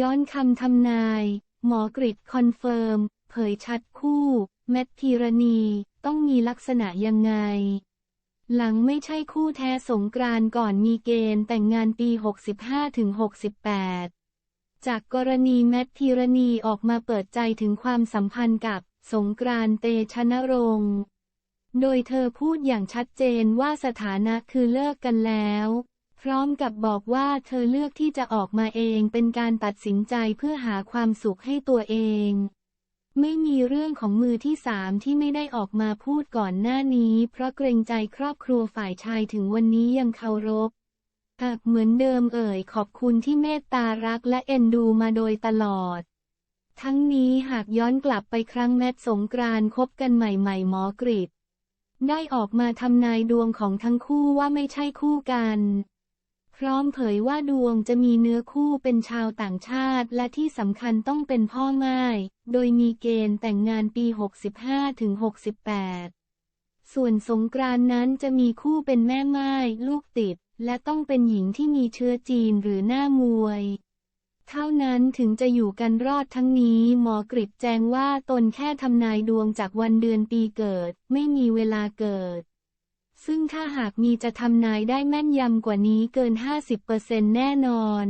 ย้อนคำทำนาย หมอกริดคอนเฟิร์ม เผยชัดคู่ แมทพีรณี ต้องมีลักษณะยังไง หลังไม่ใช่คู่แท้สงกรานก่อนมีเกณฑ์แต่งงานปี 65-68 จากกรณีแมทพีรณีออกมาเปิดใจถึงความสัมพันธ์กับสงกรานเตชะนรงค์ โดยเธอพูดอย่างชัดเจนว่าสถานะคือเลิกกันแล้ว พร้อมกับบอกว่าเธอเลือกที่จะออกมาเองเป็นการตัดสินใจเพื่อหาความสุขให้ตัวเอง ไม่มีเรื่องของมือที่สามที่ไม่ได้ออกมาพูดก่อนหน้านี้ เพราะเกรงใจครอบครัวฝ่ายชายถึงวันนี้ยังเคารพหากเหมือนเดิมเอ่ยขอบคุณที่เมตตารักและเอ็นดูมาโดยตลอด ทั้งนี้หากย้อนกลับไปครั้งแมทสงกรานคบกันใหม่ๆหมอกริดได้ออกมาทำนายดวงของทั้งคู่ว่าไม่ใช่คู่กัน ร้อมเผยว่าดวงจะมีเนื้อคู่เป็นชาวต่างชาติ และที่สำคัญต้องเป็นพ่อไม้โดยมีเกณฑ์แต่งงานปี 65-68 ส่วนสงกรานนั้นจะมีคู่เป็นแม่ไม้ลูกติด และต้องเป็นหญิงที่มีเชื้อจีนหรือหน้ามวย เท่านั้นถึงจะอยู่กันรอดทั้งนี้ หมอกริดแจ้งว่าตนแค่ทำนายดวงจากวันเดือนปีเกิด ไม่มีเวลาเกิด ซึ่งถ้าหากมีจะทำนายได้แม่นยำกว่านี้เกิน 50%แน่นอน